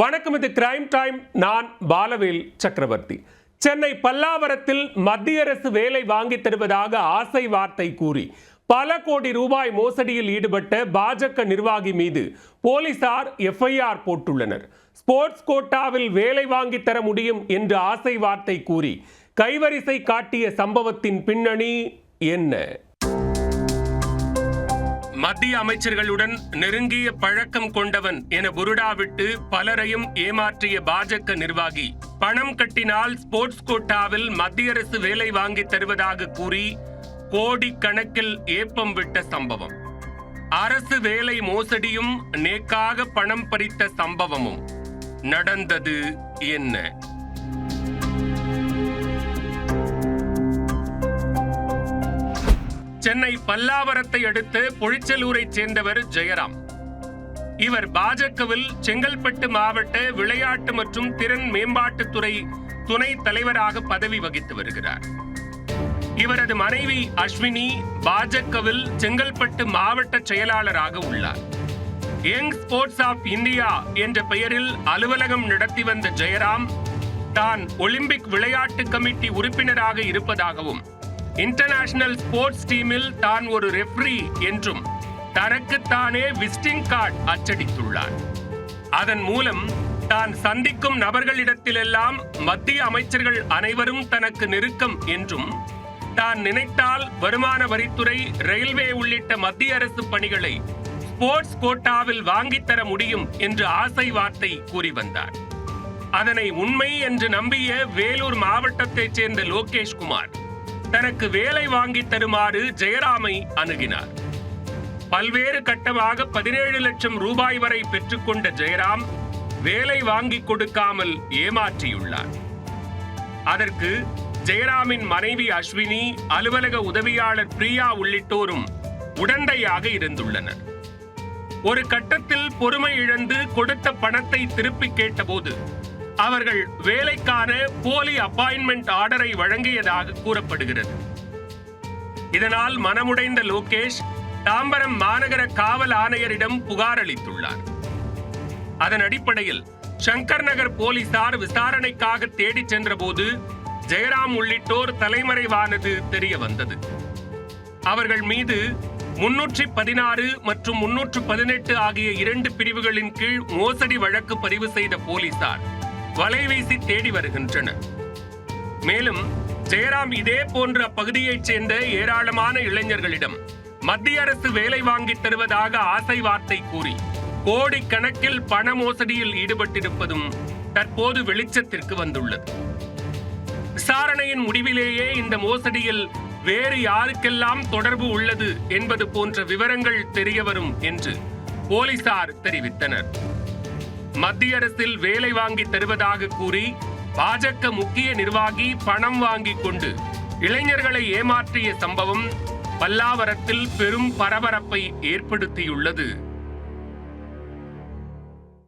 வணக்கம் இது crime time நான் பாலவேல் சக்கரவர்த்தி. சென்னை பல்லாவரத்தில் மத்திய அரசு வேலை வாங்கி தருவதாக ஆசை வார்த்தை கூறி பல கோடி ரூபாய் மோசடியில் ஈடுபட்ட பாஜக நிர்வாகி மீது போலீசார் எஃப்ஐஆர் போட்டுள்ளனர். ஸ்போர்ட்ஸ் கோட்டாவில் வேலை வாங்கி தர முடியும் என்று ஆசை வார்த்தை கூறி கைவரிசை காட்டிய சம்பவத்தின் பின்னணி என்ன? மத்திய அமைச்சர்களுடன் நெருங்கிய பழக்கம் கொண்டவன் என புருடாவிட்டு பலரையும் ஏமாற்றிய பாஜக நிர்வாகி. பணம் கட்டினால் ஸ்போர்ட்ஸ் கோட்டாவில் மத்திய அரசு வேலை வாங்கி தருவதாக கூறி கோடி கணக்கில் ஏப்பம் விட்ட சம்பவம். அரசு வேலை மோசடியும் நேக்காக பணம் பறித்த சம்பவமும். நடந்தது என்ன? சென்னை பல்லாவரத்தை அடுத்து பொழிச்சலூரைச் சேர்ந்தவர் ஜெயராம். இவர் பாஜகவில் செங்கல்பட்டு மாவட்ட விளையாட்டு மற்றும் திறன் மேம்பாட்டுத்துறை துணை தலைவராக பதவி வகித்து வருகிறார். இவரது மனைவி அஸ்வினி பாஜகவில் செங்கல்பட்டு மாவட்ட செயலாளராக உள்ளார். யங் ஸ்போர்ட்ஸ் ஆஃப் இந்தியா என்ற பெயரில் அலுவலகம் நடத்தி வந்த ஜெயராம் தான் ஒலிம்பிக் விளையாட்டு கமிட்டி உறுப்பினராக இருப்பதாகவும் இன்டர்நேஷனல் ஸ்போர்ட்ஸ் டீமில் தான் ஒரு ரெஃப்ரி என்றும் தனக்குத்தானே விசிட்டிங் கார்டு அச்சடித்துள்ளார் அதன் மூலம் தான் சந்திக்கும் நபர்களிடத்திலெல்லாம் மத்திய அமைச்சர்கள் அனைவரும் தனக்கு நெருக்கம் என்றும் தான் நினைத்தால் வருமான வரித்துறை ரயில்வே உள்ளிட்ட மத்திய அரசு பணிகளை ஸ்போர்ட்ஸ் கோட்டாவில் வாங்கித் தர முடியும் என்று ஆசை வார்த்தை கூறி வந்தார் அதனை உண்மை என்று நம்பிய வேலூர் மாவட்டத்தைச் சேர்ந்த லோகேஷ் குமார் தனக்கு வேலை வாங்கி தருமாறு ஜெயராமை அணுகினார். பல்வேறு கட்டமாக பதினேழு லட்சம் ரூபாய் வரை பெற்றுக்கொண்ட ஜெயராம் வேலை வாங்கி கொடுக்காமல் ஏமாற்றியுள்ளார். அதற்கு ஜெயராமின் மனைவி அஸ்வினி அலுவலக உதவியாளர் பிரியா உள்ளிட்டோரும் உடந்தையாக இருந்துள்ளனர். ஒரு கட்டத்தில் பொறுமை இழந்து கொடுத்த பணத்தை திருப்பி கேட்டபோது அவர்கள் வேலைக்கான போலி அப்பாயின்மெண்ட் ஆர்டரை வழங்கியதாக கூறப்படுகிறது. இதனால் மனமுடைந்த லோகேஷ் தாம்பரம் மாநகர காவல் ஆணையரிடம் புகார் அளித்துள்ளார். அதன் அடிப்படையில் சங்கர் நகர் போலீசார் விசாரணைக்காக தேடிச் சென்றபோது ஜெயராம் உள்ளிட்டோர் தலைமறைவானது தெரிய வந்தது. அவர்கள் மீது முன்னூற்றி பதினாறு மற்றும் முன்னூற்று பதினெட்டு ஆகிய இரண்டு பிரிவுகளின் கீழ் மோசடி வழக்கு பதிவு செய்த போலீசார் வலைவீசி தேடி வருகின்றனர் மேலும் ஜெயராம் இதே போன்ற அப்பகுதியைச் சேர்ந்த ஏராளமான இளைஞர்களிடம் மத்திய அரசு வேலை வாங்கி தருவதாக ஆசை வார்த்தை கூறி கோடி கணக்கில் பண மோசடியில் ஈடுபட்டிருப்பதும் தற்போது வெளிச்சத்திற்கு வந்துள்ளது. விசாரணையின் முடிவிலேயே இந்த மோசடியில் வேறு யாருக்கெல்லாம் தொடர்பு உள்ளது என்பது போன்ற விவரங்கள் தெரியவரும் என்று போலீசார் தெரிவித்தனர். மத்திய அரசில் வேலை வாங்கி தருவதாக கூறி பாஜக முக்கிய நிர்வாகி பணம் வாங்கி கொண்டு இளைஞர்களை ஏமாற்றிய சம்பவம் பல்லாவரத்தில் பெரும் பரபரப்பை ஏற்படுத்தியுள்ளது.